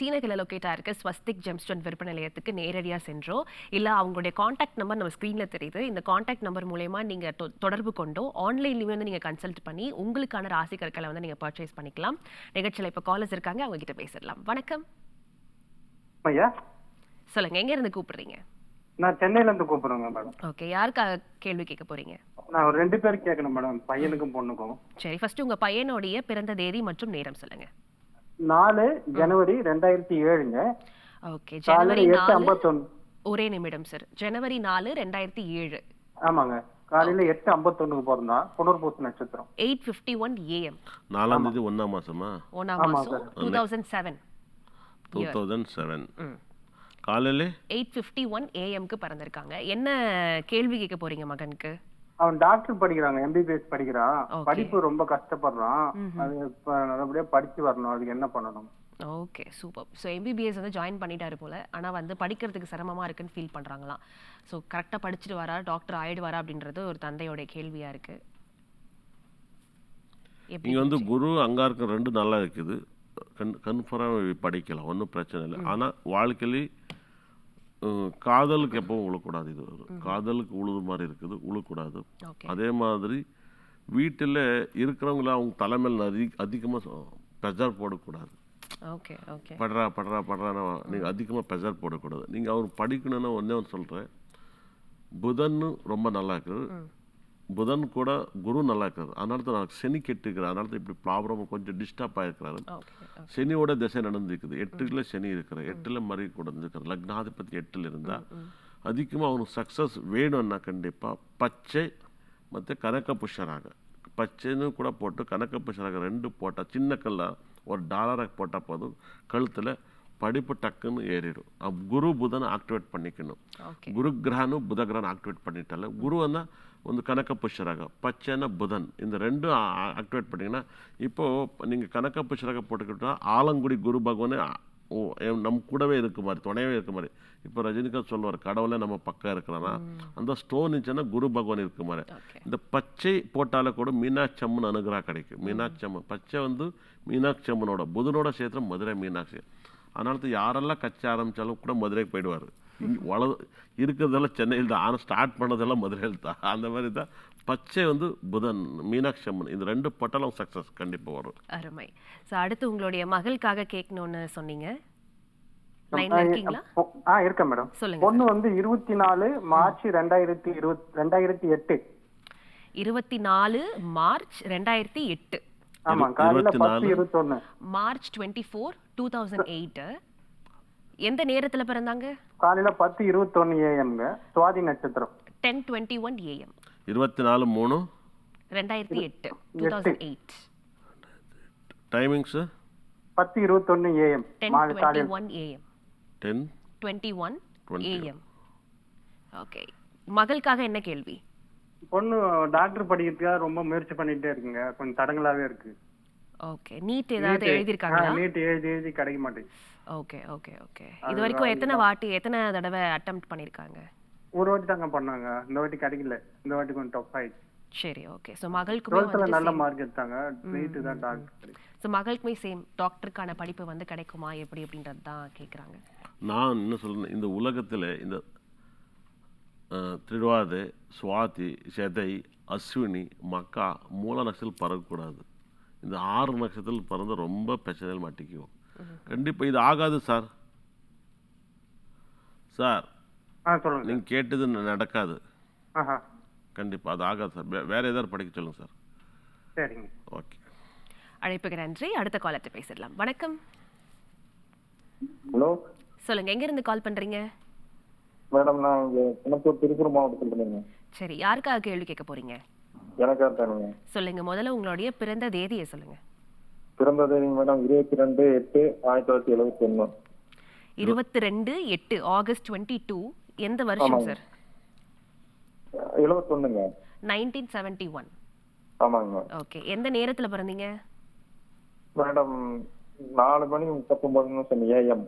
D நகரில் லொக்கேட்டாக இருக்க Swastik gemstone விற்பனை நிலையத்துக்கு நேரடியாக சென்றோம் இல்லை அவங்களுடைய காண்டாக்ட் நம்பர் நம்ம ஸ்க்ரீனில் தெரியுது. இந்த காண்டாக்ட் நம்பர் மூலயமா நீங்கள் தொடர்பு கொண்டோ ஆன்லைன்லேயுமே வந்து நீங்கள் கன்சல்ட் பண்ணி உங்களுக்கான ராசி கற்களை வந்து நீங்கள் பர்ச்சேஸ் பண்ணிக்கலாம். நிகழ்ச்சியில் இப்போ காலர்ஸ் இருக்காங்க அவங்க கிட்ட பேசிடலாம். வணக்கம். ஐயா? சொல்லுங்க எங்க இருந்து கூப்பிடுறீங்க? நான் சென்னையில இருந்து கூப்பிடுறேங்க மேடம். ஓகே யாருக்காக கேள்வி கேட்க போறீங்க? நான் ஒரு ரெண்டு பேருக்கு கேட்கணும் மேடம். பையனுக்கும் பொண்ணுக்கும். சரி ஃபர்ஸ்ட் உங்க பையனுடைய பிறந்த தேதி மற்றும் நேரம் சொல்லுங்க. நாலு ஜனவரி ரெண்டாயிரத்தி ஏழுங்க. ஓகே ஜனவரி நாலு ஐம்பத்தொன்னு. ஒரே நிமிடம் சார் ஜனவரி நாலு ரெண்டாயிரத்தி ஏழு. ஆமாங்க. காலையில எட்டு ஐம்பத்தொன்னுக்கு பிறந்தான் புனர்பூச நட்சத்திரம். எயிட் ஃபிஃப்டி ஒன் ஏஎம் நாலாம் தேதி ஒன்றாம் மாசமா? ஒன்றாம் ஆமா மாதம் two thousand seven two thousand seven காலையிலே? எயிட் ஃபிஃப்டி ஒன் ஏஎம்க்கு பிறந்திருக்காங்க. என்ன கேள்வி கேட்க போறீங்க மகனுக்கு? அவன் டாக்டர் படிக்கிறாங்க எம்பிபிஎஸ் படிக்கிறான். படிப்பு ரொம்ப கஷ்டப்படுறான். அது இப்ப நல்லபடியா படிச்சு வரணும். அதுக்கு என்ன பண்ணணும்? ஓகே சூப்பர் ஸோ எம்பிபிஎஸ் வந்து ஜாயின் பண்ணிட்டாரு போல. ஆனால் வந்து படிக்கிறதுக்கு சிரமமாக இருக்குன்னு ஃபீல் பண்ணுறாங்களாம் ஸோ கரெக்டாக படிச்சுட்டு வரா டாக்டர் ஆயிடுவாரா அப்படின்றது ஒரு தந்தையோட கேள்வியாக இருக்கு. இங்கே வந்து குரு அங்கே இருக்க ரெண்டு நல்லா இருக்குது. கன் கன்ஃபார்மாக படிக்கலாம். ஒன்றும் பிரச்சனை இல்லை. ஆனால் வாழ்க்கையிலே காதலுக்கு எப்பவும் உழக்கூடாது இது. காதலுக்கு உழுது மாதிரி இருக்குது உழக்கூடாது. அதே மாதிரி வீட்டில் இருக்கிறவங்கள அவங்க தலைமையில் அதி அதிகமாக ப்ரெஷர் போடக்கூடாது. படுறா படுறா படுறான்னு நீங்கள் அதிகமாக ப்ரெஷர் போடக்கூடாது. நீங்கள் அவர் படிக்கணும்னா ஒன்றே ஒன்று சொல்கிறேன் புதன் ரொம்ப நல்லா இருக்குது. புதன் கூட குரு நல்லா இருக்காது அதனால தான் சனி கெட்டு இருக்கிறார் அதனால தான் இப்படி ப்ராப்ளமாக கொஞ்சம் டிஸ்டர்ப் ஆகிருக்கிறாரு சனியோட திசை நடந்துருக்குது. எட்டுல சனி இருக்கிற எட்டில் மறை கூட இருந்திருக்காரு. லக்னாதிபதி எட்டில் இருந்தால் அதிகமாக அவனுக்கு சக்ஸஸ் வேணும்னா கண்டிப்பாக பச்சை மற்ற ಕನಕ ಪುಷ್ಯರಾಗ ಪಚ್ಚೆನೂ ಕೂಡ ಪೊಟ್ಟು ಕನಕ ಪುಷ್ಯರಾಗ ರೆಂಡು ಪೋಟ சின்ன கல்லா ஒரு டாலராக போட்டால் போதும். கழுத்தில் படிப்பு டக்குன்னு ஏறிடும். குரு புதனை ஆக்டிவேட் பண்ணிக்கணும். குரு கிரகனும் புத கிரகனும் ஆக்டிவேட் பண்ணிட்டால குருவன்னா ಒಂದು ಕನಕ ಪುಷ್ಯರಾಗ பச்சைன புதன் இந்த ரெண்டும் ஆக்டிவேட் பண்ணிங்கன்னா இப்போ நீங்க கனக புஷ்யராக போட்டுக்கிட்டா ஆலங்குடி குரு பகவானே ஆ, ஓ, எம் நம்ம கூடவே இருக்க மாதிரி துணையவே இருக்க மாதிரி இப்போ ரஜினிகாந்த் சொல்லுவார் கடவுளே நம்ம பக்கம் இருக்கிறானா அந்த ஸ்டோன் இருந்துச்சுன்னா குரு பகவான் இருக்க மாதிரி ஓகே இந்த பச்சை போட்டாலே கூட மீனாட்சி அம்மன் அனுகிரகம் கிடைக்கும் மீனாட்சி அம்மன் பச்சை வந்து மீனாட்சி அம்மனோட புதனோட சேர்த்து மதுரை மீனாட்சி அதனால தான் யாரெல்லாம் கட்சி ஆரம்பிச்சாலும் கூட மதுரைக்கு போயிடுவார் வள இருக்கிறதெல்லாம் சென்னையில் தான். ஆனால் ஸ்டார்ட் பண்ணதெல்லாம் மதுரையில் தான். அந்த மாதிரி தான். பச்சை வந்து புதன் மீனாட்சி அம்மன். இந்த ரெண்டு போட்டாலும் சக்ஸஸ் கண்டிப்பாக வரும். அருமை. ஸோ அடுத்து உங்களுடைய மகளுக்காக கேட்கணும்னு சொன்னீங்க. ஆ இருக்கேன் மேடம். சொல்லுங்க பொண்ணு வந்து இருபத்தி நாலு மார்ச் ரெண்டாயிரத்தி ரெண்டாயிரத்தி எட்டு. இருபத்தி நாலு மார்ச் ரெண்டாயிரத்தி எட்டு. ஆமா காலையில இருபத்தி பத்து நாலு. இருபத்தொன்னு. March twenty four two thousand eight. எந்த நேரத்தில் பிறந்தாங்க? காலையில பத்து இருபத்தொன்னு ஏஎம்ங்க சுவாதி நட்சத்திரம். டென் டுவெண்ட்டி ஒன் ஏஎம் இருபத்தி நாலு மூணு. ரெண்டாயிரத்தி எட்டு. டூ தௌசண்ட் எயிட் டைமிங்ஸு பத்து இருபத்தொன்னு AM ten twenty one AM ten twenty one 21. AM okay மகளுக்காக என்ன கேள்வி? பொண்ணு டாக்டர் படிக்கிறதுக்காக ரொம்ப முயற்சி பண்ணிட்டே இருக்குங்க. கொஞ்சம் தடங்களாவே இருக்கு. ஓகே நீட் ஏதாவது எழுதியிருக்காங்களா? நீட் எழுதி எழுதி கிடைக்க மாட்டேங்குது. Okay okay okay. இது வரைக்கும் எத்தனை வாட்டி எத்தனை தடவை அட்டெம்ப்ட் பண்ணியிருக்காங்க ஒரு வாட்டி தாங்க பண்ணாங்க. இந்த வாட்டி கிடைக்கல. இந்த வாட்டி கொஞ்சம் டஃப் ஆயிடுச்சு. சரி ஓகே. ஸோ மகளுக்குமே நல்ல மார்க் எடுத்தாங்க. நீட் தான் டாக்டர் ஸோ மகளுக்குமே சேம் டாக்டருக்கான படிப்பு வந்து கிடைக்குமா எப்படி அப்படின்றது தான் கேட்குறாங்க நான் என்ன சொல்றேன் இந்த உலகத்தில் இந்த திருவாதை சுவாதி செதை அஸ்வினி மக்கா மூல நட்சத்திரம் பறக்கக்கூடாது இந்த ஆறு நட்சத்திரத்தில் பறந்து ரொம்ப பிரச்சனையில் மாட்டிக்குவோம். கண்டிப்பாக இது ஆகாது சார். சார் நீங்கள் கேட்டது நடக்காது. ஆஹா. கண்டிப்பாக அது ஆகாது சார். வே- வேற ஏதாவது படிக்க சொல்லுங்கள் சார். சரிங்க. ஓகே. அழைப்புக்கு நன்றி. அடுத்த காலத்தை பேசிடலாம். வணக்கம். ஹலோ. சொல்லுங்க எங்க இருந்து கால் பண்றீங்க? மேடம் நான் இங்க குணத்தூர் திருப்பூர் மாவட்டத்தில் இருந்தேங்க சரி யாருக்காக கேள்வி கேட்க போறீங்க? எனக்கா தானுங்க சொல்லுங்க முதல்ல உங்களுடைய பிறந்த தேதியை சொல்லுங்க. பிறந்த தேதிங்க மேடம் இருபத்தி ரெண்டு எட்டு ஆயிரத்தி தொள்ளாயிரத்தி எழுபத்தி ஒன்று இருபத்தி ரெண்டு எட்டு ஆகஸ்ட் டுவெண்ட்டி டூ. எந்த வருஷம். சார் எழுபத்தொன்னுங்க நைன்டீன் செவன்டி ஒன். ஆமாங்க. ஓகே. எந்த நேரத்துல பிறந்தீங்க? மேடம் நாலு மணி முப்பத்தொன்பது நிமிஷம் ஏஎம்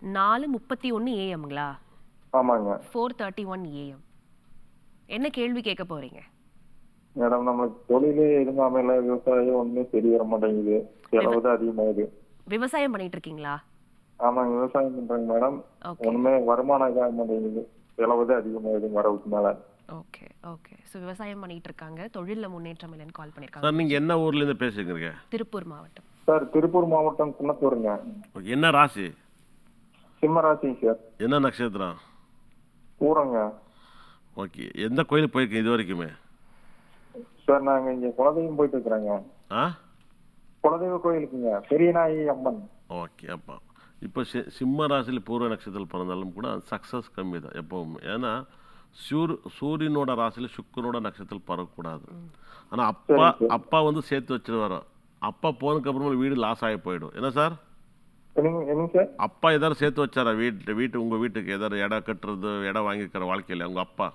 நாலு முப்பத்தி ஒன்று ஏஎம்ங்களா ஆமாங்க. ஃபோர் தேர்ட்டி ஒன் ஏஎம் என்ன கேள்வி கேட்க போறீங்க? மேடம் நம்மளுக்கு தொழிலே எதுவும் அமையல விவசாயம் ஒண்ணுமே சரி வர மாட்டேங்குது. செலவு தான் அதிகமாகுது. விவசாயம் பண்ணிட்டு இருக்கீங்களா ஆமாங்க விவசாயம் பண்றேங்க மேடம். ஒண்ணுமே வருமானம் இதாக மாட்டேங்குது. செலவு தான் அதிகமாகுது வரவுக்கு மேல. Okay okay. ஸோ விவசாயம் பண்ணிட்டு இருக்காங்க தொழிலில் முன்னேற்றம் இல்லைன்னு கால் பண்ணியிருக்காங்க. சார் நீங்கள் என்ன ஊர்லேருந்து பேசுகிறீங்க திருப்பூர் மாவட்டம். சார் திருப்பூர் மாவட்டம் குன்னத்தூருங்க என்ன ராசி? சிம்மராசிங்க சார். என்ன நட்சத்திரம்? பூரங்க. ஓகே எந்த கோயிலுக்கு போயிருக்கீங்க இது வரைக்குமே? சார் நாங்க இங்க குலதெய்வம் போயிட்டு இருக்கிறோங்க ஆ? குலதெய்வ கோயிலுக்குங்க. பெரியநாயகி அம்மன். ஓகே அப்பா. இப்போ சி சிம்ம ராசியில் பூர்வ நட்சத்திரம் பிறந்தாலும் கூட சக்ஸஸ் கம்மி தான் எப்பவும். ஏன்னா சூர் சூரியனோட ராசியில் சுக்கரனோட நட்சத்திரம் பறக்கக்கூடாது ஆனால் அப்பா அப்பா வந்து சேர்த்து வச்சுட்டு வரோம் அப்பா போனதுக்கு அப்புறமா வீடு லாஸ் ஆகி போயிடும். என்ன சார்? அப்பா ஏதாவது சேர்த்து வச்சாரா? வீட்டு வீட்டு உங்கள் வீட்டுக்கு ஏதாவது இடம் கட்டுறது இடம் வாங்கிக்கிற வாழ்க்கையில் உங்கள் அப்பா?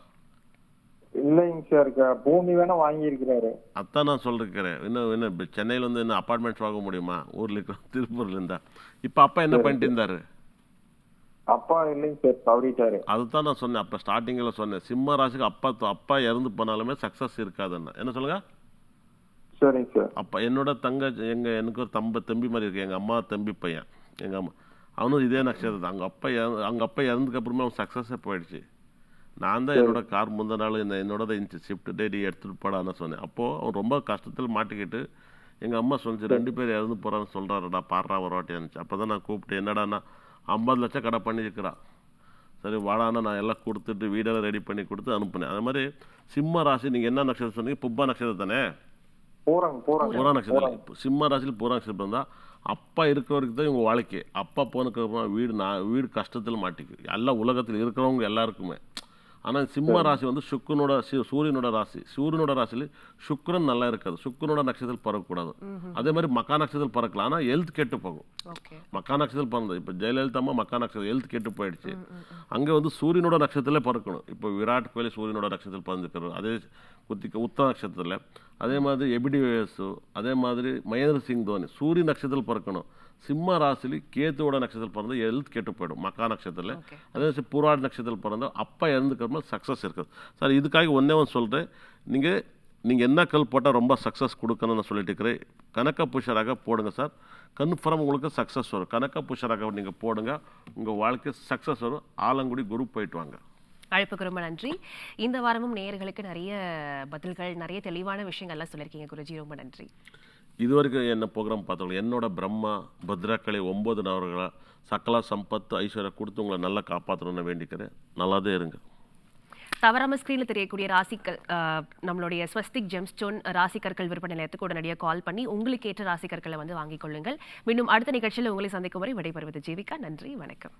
இல்லைங்க சார் பூமி வேணா வாங்கி இருக்கிறாரு அதான் நான் சொல்லிருக்கிறேன். இன்னும் என்ன சென்னையில வந்து என்ன அப்பார்ட்மெண்ட்ஸ் வாங்க முடியுமா? ஊர்ல இருக்கிற திருப்பூர்ல இருந்தா. இப்போ அப்பா என்ன பண்ணிட்டு இருந்தாரு? அப்பா இல்லைங்க சார் தவறிட்டாரு. அதுதான் நான் சொன்னேன். அப்போ ஸ்டார்டிங்கில் சொன்னேன். சிம்ம ராசிக்கு அப்பா அப்பா இறந்து போனாலுமே சக்ஸஸ் இருக்காதுன்னு. என்ன சொல்லுங்க? சரிங்க சார். அப்பா என்னோட தங்க எங்க எனக்கு ஒரு தம்ப தம்பி மாதிரி இருக்கு. எங்க அம்மா தம்பி பையன். எங்க அம்மா. அவனும் இதே நட்சத்திரம் அவங்க அப்பா அவங்க அப்பா இறந்ததுக்கு அப்புறமே அவன் சக்ஸஸே போயிடுச்சு. நான் தான் என்னோட கார் முந்தின நாள் என்ன என்னோட ஷிஃப்ட் டேடி எடுத்துட்டு போடான்னு சொன்னேன். அப்போ அவன் ரொம்ப கஷ்டத்தில் மாட்டிக்கிட்டு எங்க அம்மா சொன்னிச்சு ரெண்டு பேர் இறந்து போறான்னு சொல்றாருடா பாடுறா ஒரு வாட்டி இருந்துச்சு. அப்போ தான் நான் கூப்பிட்டு என்னடான்னா ஐம்பது லட்சம் கடை பண்ணியிருக்கிறான் சரி வாடான்னா நான் எல்லாம் கொடுத்துட்டு வீடெல்லாம் ரெடி பண்ணி கொடுத்து அனுப்புனேன். அது மாதிரி சிம்ம ராசி நீங்கள் என்ன நட்சத்திரம் சொன்னீங்க? புப்பா நட்சத்திரம் தானே? புறா நட்சத்திரம். சிம்ம ராசியில் புறா நட்சத்திரம் இருந்தால் அப்பா இருக்க வரைக்கும் தான் இவங்க வாழ்க்கை. அப்பா போனதுக்கு அப்புறம் வீடு நான் வீடு கஷ்டத்தில் மாட்டிக்கு எல்லா உலகத்தில் இருக்கிறவங்க எல்லாருக்குமே. ஆனால் சிம்ம ராசி வந்து சுக்கரனோட சி- சூரியனோட ராசி. சூரியனோட ராசியில் சுக்கிரன் நல்லா இருக்காது. சுக்கிரனோட நட்சத்திரம் பறக்கக்கூடாது அதே மாதிரி மக்கா நட்சத்திரம் பறக்கலாம். ஆனால் ஹெல்த் கெட்டு போகும். மக்கா நட்சத்திரம் பிறந்தது. இப்போ ஜெயலலிதா அம்மா மக்கா நட்சத்திரம் ஹெல்த் கெட்டு போயிடுச்சு. அங்கே வந்து சூரியனோட நட்சத்திரத்திலே பறக்கணும். இப்போ விராட் கோலி சூரியனோட நட்சத்திரம் பிறந்திருக்கிறார் அதே குத்திக்க உத்தர நட்சத்திரத்தில். அதே மாதிரி எபிடி அதே மாதிரி மகேந்திர சிங் தோனி. சூரிய நட்சத்திரம் பறக்கணும். சிம்ம ராசிலி கேத்துவோட நட்சத்திரம் பிறந்து ஹெல்த் கெட்டு போயிடும். மக்கா நட்சத்திரத்தில். அதே மாதிரி புராட் நட்சத்திரம் பிறந்தா அப்பா இறந்துக்கிறப்ப சக்ஸஸ் இருக்குது. சார் இதுக்காக ஒன்றே ஒன்று சொல்கிறேன் நீங்கள் நீங்கள் என்ன கல் போட்டால் ரொம்ப சக்ஸஸ் கொடுக்கணும்னு சொல்லிட்டு இருக்கிறேன். கணக்க புஷராக போடுங்க சார் கன்ஃபார்ம் உங்களுக்கு சக்ஸஸ் வரும். கணக்க புஷராக நீங்கள் போடுங்க. உங்கள் வாழ்க்கை சக்ஸஸ் வரும். ஆலங்குடி குரு போயிட்டு வாங்க. அழைப்புக்கு ரொம்ப நன்றி. இந்த வாரமும் நேயர்களுக்கு நிறைய பதில்கள் நிறைய தெளிவான விஷயங்கள்லாம் சொல்லியிருக்கீங்க குருஜி. ரொம்ப நன்றி. இதுவரைக்கும் என்ன ப்ரோக்ராம் பார்த்தவங்க என்னோட பிரம்மா பத்ராக்களை ஒம்பது நவர்களா சகல சம்பத்து ஐஸ்வர்யா கொடுத்து உங்களை நல்லா காப்பாற்றணும்னு வேண்டிக்கிறேன். நல்லாதே இருங்க. தவறாம ஸ்க்ரீனில் தெரியக்கூடிய ராசிக்கல் நம்மளுடைய ஸ்வஸ்திக் ஜெம்ஸ்டோன் ராசிக்கற்கள் விற்பனை நிலையத்துக்கு உடனடியாக கால் பண்ணி உங்களுக்கு ஏற்ற ராசிக்கற்களை வந்து வாங்கிக் கொள்ளுங்கள். மீண்டும் அடுத்த நிகழ்ச்சியில் உங்களை சந்திக்கும் வரை விடைபெறுவது ஜீவிகா. நன்றி வணக்கம்.